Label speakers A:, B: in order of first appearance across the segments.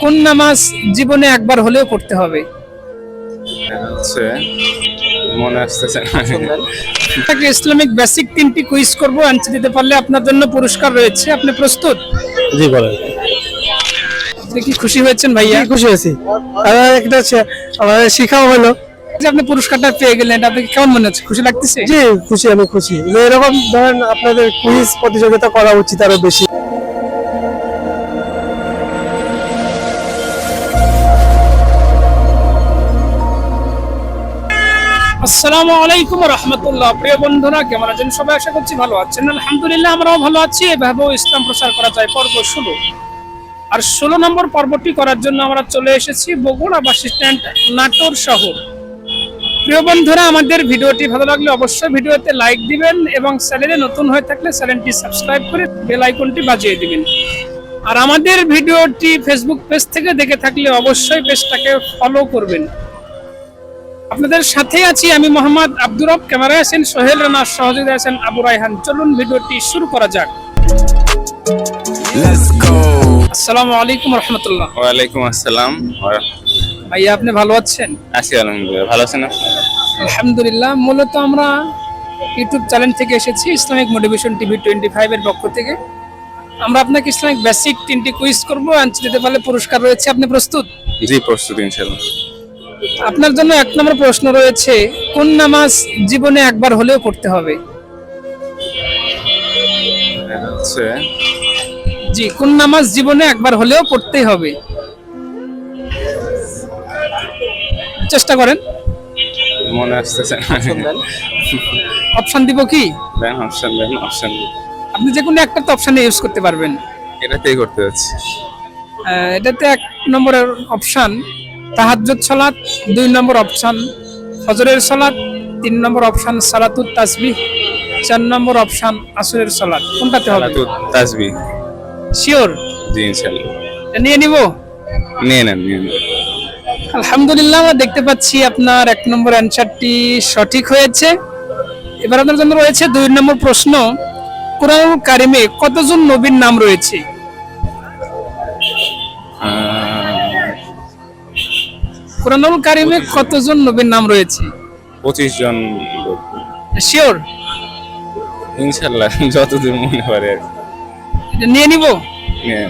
A: কোন নামাজ জীবনে একবার হলেও পড়তে হবে?
B: হচ্ছে মনে আসতেছে
A: আপনাকে ইসলামিক বেসিক তিনটি কুইজ করব অ্যান্সার দিতে পারলে আপনার জন্য পুরস্কার রয়েছে। আপনি প্রস্তুত?
C: জি বলেন।
A: আপনি কি খুশি হয়েছেন ভাইয়া?
C: খুশি হয়েছি। আর একটা আমার শিখাও হলো।
A: যে আপনি পুরস্কারটা পেয়ে গেলেন এটা আপনাকে কেমন মনে হচ্ছে? খুশি লাগতেছে?
C: জি খুশি আমি খুশি। এরকম ধরেন আপনাদের কুইজ প্রতিযোগিতা করা উচিত আরও বেশি।
A: আসসালামু আলাইকুম রহমতুল্লাহ। প্রিয় বন্ধুরা, কেমন আছেন? সবাই আশা করছি ভালো আছেন। আলহামদুলিল্লাহ, আমরাও ভালো আছি। এভাবেও ইসলাম প্রচার করা যায় পর্ব ষোলো আর ষোলো নম্বর পর্বটি করার জন্য আমরা চলে এসেছি বগুড়া বাস স্ট্যান্ড, নাটোর শহর। প্রিয় বন্ধুরা, আমাদের ভিডিওটি ভালো লাগলে অবশ্যই ভিডিওতে লাইক দিবেন এবং চ্যানেলে নতুন হয়ে থাকলে চ্যানেলটি সাবস্ক্রাইব করে বেল আইকনটি বাজিয়ে দিবেন। আর আমাদের ভিডিওটি ফেসবুক পেজ থেকে দেখে থাকলে অবশ্যই পেজটাকে ফলো করবেন। আপনাদের সাথে আছি আমি মোহাম্মদ আব্দুর রব। ক্যামেরায় আছেন সোহেল রানা সহযোগী আছেন আবু রাইহান চলুন ভিডিওটি শুরু করা যাক। আসসালামু আলাইকুম রহমতুল্লাহ।
B: ওয়ালাইকুম আসসালাম।
A: ভাইয়া আপনি ভালো আছেন?
B: আছি আলহামদুলিল্লাহ। ভালো আছেন
A: আলহামদুলিল্লাহ মূলত আমরা ইউটিউব চ্যানেল থেকে এসেছি ইসলামিক মোটিভেশন টিভি টোয়েন্টি ফাইভের পক্ষ থেকে। আমরা আপনাকে ইসলামিক বেসিক তিনটি কুইজ করব। আনসার দিতে পারলে পুরস্কার রয়েছে। আপনি প্রস্তুত?
B: জি প্রস্তুত ইনশাল্লাহ
A: আপনার জন্য এক নম্বর প্রশ্ন রয়েছে কোন নামাজ জীবনে একবার হলেও পড়তে হবে?
B: হচ্ছে
A: জি কোন নামাজ জীবনে একবার হলেও পড়তেই হবে? চেষ্টা করেন।
B: মনে আসতেছে না।
A: অপশন দিব কি?
B: দেন অপশন দেন অপশন
A: আপনি যে কোনো একটা তো অপশানে ইউজ করতে পারবেন।
B: এটাতেই করতে যাচ্ছি।
A: আহ, এটাতে এক নম্বরের অপশন তাহাজ্জুদ সালাত দুই নম্বর অপশান ফজরের সালাত তিন নম্বর অপশান সালাতুত তাসবিহ চার নম্বর অপশান আসরের সালাত। কোনটাতে হবে?
B: সালাতু তাসবি
A: শিওর
B: জি ইনশাল্লাহ
A: নিয়ে নিব?
B: নিয়ে নেন নিয়ে নেন।
A: আলহামদুলিল্লাহ আমরা দেখতে পাচ্ছি আপনার এক নম্বর অ্যান্সারটি সঠিক হয়েছে। এবার আপনার জন্য রয়েছে দুই নম্বর প্রশ্ন কোরআন কারিমে কতজন নবীর নাম রয়েছে? কোরআনুল কারিমে কতজন নবীর নাম রয়েছে?
B: পঁচিশ জন।
A: শিওর
B: ইনশাল্লাহ যতদূর মনে পারে আর কি।
A: নিয়ে নিব?
B: নিয়ে।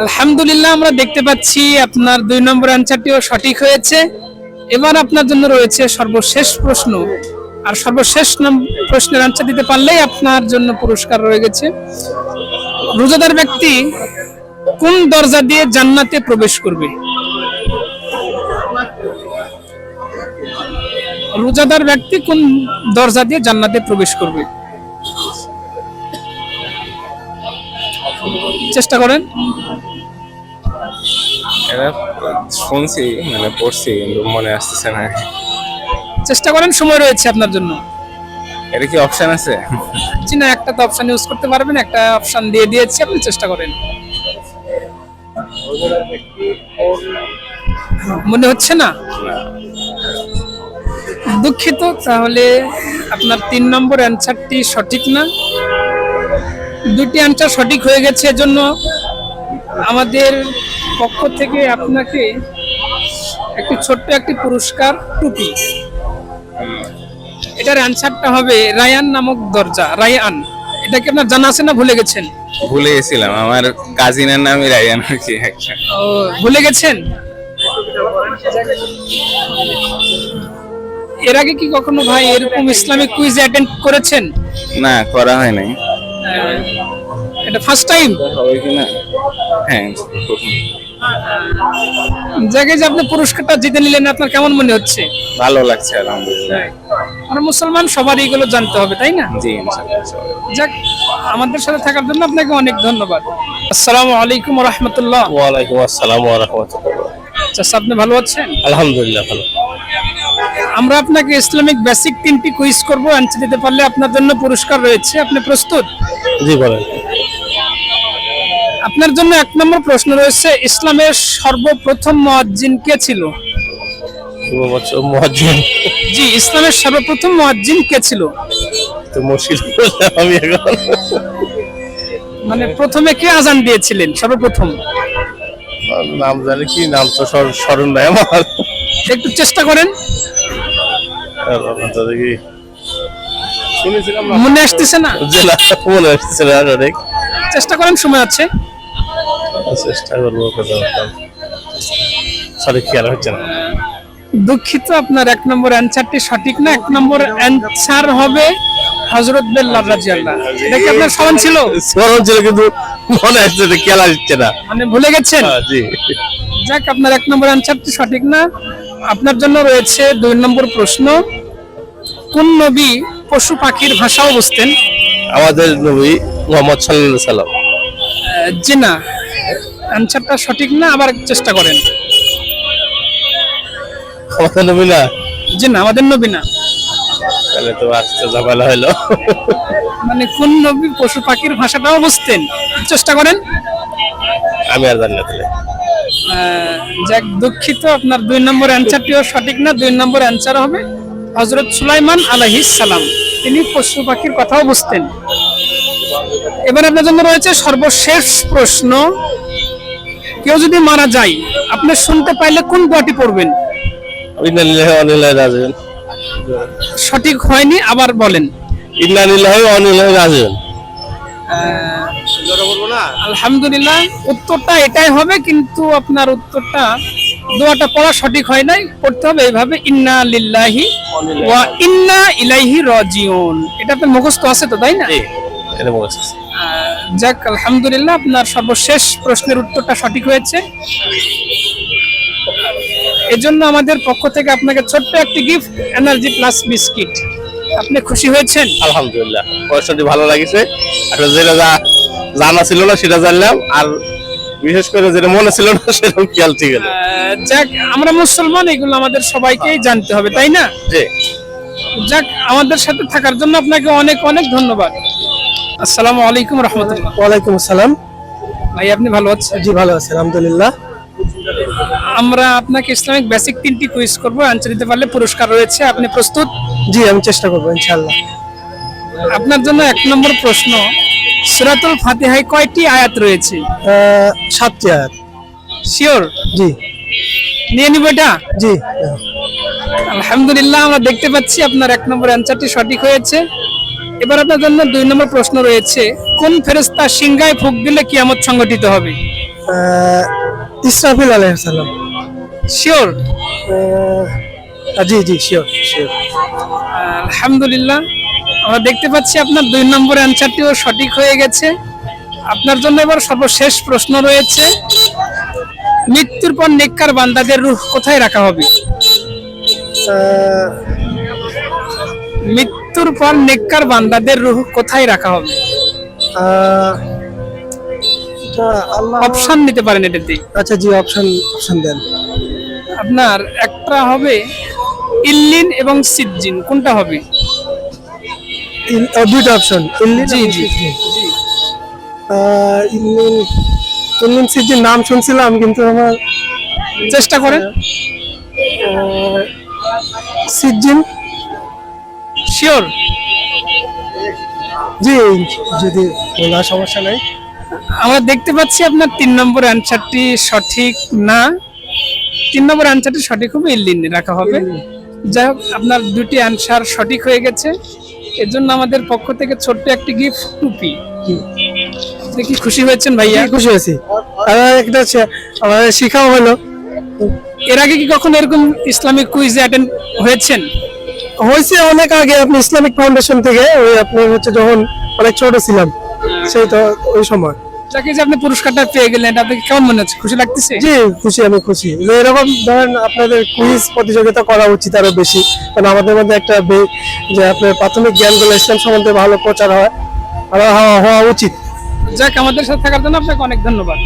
A: আলহামদুলিল্লাহ আমরা দেখতে পাচ্ছি আপনার দুই নম্বর অ্যান্সারটিও সঠিক হয়েছে। এবার আপনার জন্য রয়েছে সর্বশেষ প্রশ্ন। আর সর্বশেষ নাম- প্রশ্নের অ্যান্সার দিতে পারলেই আপনার জন্য পুরস্কার রয়ে গেছে। রোজাদার ব্যক্তি কোন দরজা দিয়ে জান্নাতে প্রবেশ করবে? রোজাদার ব্যক্তি কোন দরজা দিয়ে জান্নাতে প্রবেশ করবে? চেষ্টা করেন।
B: এটা শুনছি মানে পড়ছি কিন্তু মনে আসতেছে না।
A: চেষ্টা করেন সময় রয়েছে আপনার জন্য।
B: এটা কি অপশন আছে?
A: জি না একটা তো অপশন ইউজ করতে পারবেন একটা অপশন দিয়ে দিয়েছি আপনি চেষ্টা করেন। মনে হচ্ছে না?
B: না।
A: দুঃখিত তাহলে আপনার তিন নম্বর অ্যান্সারটি সঠিক না? দুটি অ্যান্সার সঠিক হয়ে গেছে এজন্য আমাদের পক্ষ থেকে আপনাকে একটি ছোট্ট একটি পুরস্কার টুপি। এটার অ্যান্সারটা হবে রায়ান নামক দরজা রায়ান। এটা কি আপনার জানা আছে না ভুলে গেছেন?
B: ভুলে গেছিলাম আমার কাজিনের নামই রায়ান আর কি একটা।
A: ও ভুলে গেছেন? এর আগে কি কখনো ভাই এরকম ইসলামিক কুইজ অ্যাটেন্ড করেছেন?
B: না করা হয় নাই
A: এটা ফার্স্ট টাইম
B: হবে কি না? হ্যাঁ
A: জায়গায় যে আপনি পুরস্কারটা জিতে নিলেন আপনার কেমন মনে হচ্ছে?
B: ভালো লাগছে আলহামদুলিল্লাহ।
A: আমরা মুসলমান সবার এইগুলো জানতে হবে তাই না?
B: জি ইনশাআল্লাহ
A: যাক আমাদের সাথে থাকার জন্য আপনাকে অনেক ধন্যবাদ। আসসালামু আলাইকুম রহমতুল্লাহ।
C: ওয়ালাইকুম আসসালাম ওয়া রাহমাতুল্লাহ।
A: চাচা আপনি ভালো আছেন?
C: আলহামদুলিল্লাহ ভালো।
A: আমরা আপনাকে ইসলামিক বেসিক তিনটি কুইজ করব। অ্যান্সার দিতে পারলে আপনার জন্য পুরস্কার রয়েছে। আপনি প্রস্তুত?
C: জি বলেন।
A: আপনার জন্য এক নম্বর প্রশ্ন রয়েছে ইসলামের সর্বপ্রথম মুয়াজ্জিন কে ছিল?
C: মুয়াজ্জিন।
A: জি ইসলামের সর্বপ্রথম মুয়াজ্জিন কে ছিল?
C: তো মুশকিল আমি এখন।
A: মানে প্রথমে কে আজান দিয়েছিলেন? সর্বপ্রথম।
D: নাম জানি কি নাম তো স্মরণ নাই আমার।
A: একটু চেষ্টা করেন।
D: শুনেছিলাম
A: মনে আসতেছে না?
D: মনে আসছে না অনেক।
A: চেষ্টা করেন সময় আছে।
D: চেষ্টা করব সঠিক খেয়াল হচ্ছে না।
A: দুঃখিত আপনার এক নম্বর অ্যান্সারটি সঠিক না এক নম্বর অ্যান্সার হবে হজরত রাজিয়াল্লাহ এটা কি আপনার স্মরণ ছিল?
D: স্মরণ ছিল কিন্তু মনে আসছে না খেয়াল আসছে না।
A: মানে ভুলে গেছেন?
D: হ্যাঁ, জি।
A: যাক আপনার এক নম্বর অ্যান্সারটি সঠিক না। আপনার জন্য রয়েছে দুই নম্বর প্রশ্ন কোন নবী পশু পাখির ভাষাও বুঝতেন?
D: আমাদের নবী মোহাম্মদ সাল্লাহ সাল্লাম।
A: জি না। অ্যান্সারটা সঠিক না? আবার চেষ্টা করেন।
D: আমাদের নবী না?
A: জি না আমাদের নবী না।
D: তাহলে তো আসতে ঝামেলা হলো।
A: মানে কোন নবী পশু পাখির ভাষাটাও বুঝতেন? চেষ্টা করেন।
D: আমি আর জানি না তাহলে।
A: যাক দুঃখিত আপনার দুই নম্বর অ্যান্সারটিও সঠিক না দুই নম্বর অ্যান্সার হবে হজরত সুলাইমান আলাইহিস সালাম। তিনি পশু পাখির কথাও বুঝতেন। এবার আপনার জন্য রয়েছে সর্বশেষ প্রশ্ন। কেউ যদি মারা যায় আপনি শুনতে পাইলে কোন দোয়াটি পড়বেন? সঠিক হয়নি আবার বলেন।
D: ইন্না লিল্লাহি ওয়া ইন্না ইলাইহি রাজিউন।
A: আলহামদুলিল্লাহ উত্তরটা এটাই হবে কিন্তু আপনার উত্তরটা দোয়াটা পড়া সঠিক হয় নাই পড়তে হবে এইভাবে ইন্না লিল্লাহি ওয়া ইন্না ইলাইহি রাজিউন। এটা আপনার মুখস্থ আছে তো তাই না? যাক আলহামদুলিল্লাহ আপনার সর্বশেষ প্রশ্নের উত্তরটা সঠিক হয়েছে। এজন্য আমাদের পক্ষ থেকে আপনাকে ছোট্ট একটি গিফট এনার্জি প্লাস বিস্কিট আপনি খুশি হয়েছেন?
D: আলহামদুলিল্লাহ প্রশ্নটি ভালো লাগিছে। আসলে যেটা যা জানা ছিল না সেটা জানলাম। আর বিশেষ করে যেটা মনে ছিল না সেটা খেয়াল ঠিক হলো।
A: যাক আমরা মুসলমান এগুলো আমাদের সবাইকেই জানতে হবে তাই না?
D: জি।
A: যাক আমাদের সাথে থাকার জন্য আপনাকে অনেক অনেক ধন্যবাদ। আসসালামু আলাইকুম রহমতুল্লাহ।
C: ওয়ালাইকুম আসসালাম।
A: ভাই আপনি ভালো আছেন?
C: জি ভালো আছি আলহামদুলিল্লাহ।
A: আমরা আপনাকে ইসলামিক বেসিক তিনটি কুইজ করব আনসার দিতে পারলে পুরস্কার রয়েছে আপনি প্রস্তুত?
C: জি আমি চেষ্টা করব ইনশাআল্লাহ।
A: আপনার জন্য এক নম্বর প্রশ্ন সুরাতুল ফাতিহায় কয়টি আয়াত রয়েছে?
C: সাতটি আয়াত।
A: শিওর
C: জি।
A: নিয়ে নিব এটা?
C: জি।
A: আলহামদুলিল্লাহ আমরা দেখতে পাচ্ছি আপনার এক নম্বর অ্যান্সারটি সঠিক হয়েছে। এবার আপনার জন্য দুই নম্বর প্রশ্ন রয়েছে কোন ফেরেস্তা সিংহায় ফুক দিলে কিয়ামত সংগঠিত হবে?
C: ইসরাফিল আলাইহিসসালাম
A: শিওর
C: জি জি শিওর শিওর
A: আলহামদুলিল্লাহ। আমরা দেখতে পাচ্ছি আপনার দুই নম্বর অ্যান্সারটিও সঠিক হয়ে গেছে। আপনার জন্য এবার সর্বশেষ প্রশ্ন রয়েছে মৃত্যুর পর নেককার বান্দাদের রূহ কোথায় রাখা হবে? মৃত্যুর পর নেককার বান্দাদের রূহ কোথায় রাখা হবে? অপশন নিতে পারেন এটাতে
C: আচ্ছা জি অপশন অপশন দেন।
A: আপনার একটা হবে ইল্লিন এবং সিজ্জিন কোনটা হবে?
C: দুইটা অপশন ইল্লিন
A: জি, জি।
C: সিজ্জিন। আহ, ইল্লিন ইল্লিন নাম শুনছিলাম কিন্তু আমার
A: চেষ্টা করেন
C: আহ, সিজ্জিন
A: শিওর
C: জি যদি বলা সমস্যা নাই।
A: আমরা দেখতে পাচ্ছি আপনার তিন নম্বর অ্যান্সারটি সঠিক না। তিন নম্বর অ্যান্সারটি সঠিক হবে ইল্লিন রাখা হবে। যাই হোক আপনার দুটি অ্যান্সার সঠিক হয়ে গেছে। এর জন্য আমাদের পক্ষ থেকে ছোট্ট একটি গিফট টুপি। কি খুশি হয়েছেন ভাইয়া?
C: খুশি হয়েছি? আর একটা আমাদের শিখাও হলো।
A: এর আগে কি কখনো এরকম ইসলামিক কুইজ অ্যাটেন্ড হয়েছেন?
C: হয়েছে অনেক আগে আপনি ইসলামিক ফাউন্ডেশন থেকে ওই আপনি হচ্ছে যখন অনেক ছোট ছিলাম সেই তো ওই সময়।
A: যাকে যে আপনি পুরস্কারটা পেয়ে গেলেন আপনি আপনাকে কেমন মনে হচ্ছে? খুশি লাগতেছে?
C: জি খুশি আমি খুশি। যে এরকম ধরেন আপনাদের কুইজ প্রতিযোগিতা করা উচিত আরও বেশি। কারণ আমাদের মধ্যে একটা যে আপনার প্রাথমিক জ্ঞানগুলো ইসলাম সম্বন্ধে ভালো প্রচার হয় আর হওয়া উচিত।
A: যাক আমাদের সাথে থাকার জন্য আপনাকে অনেক ধন্যবাদ।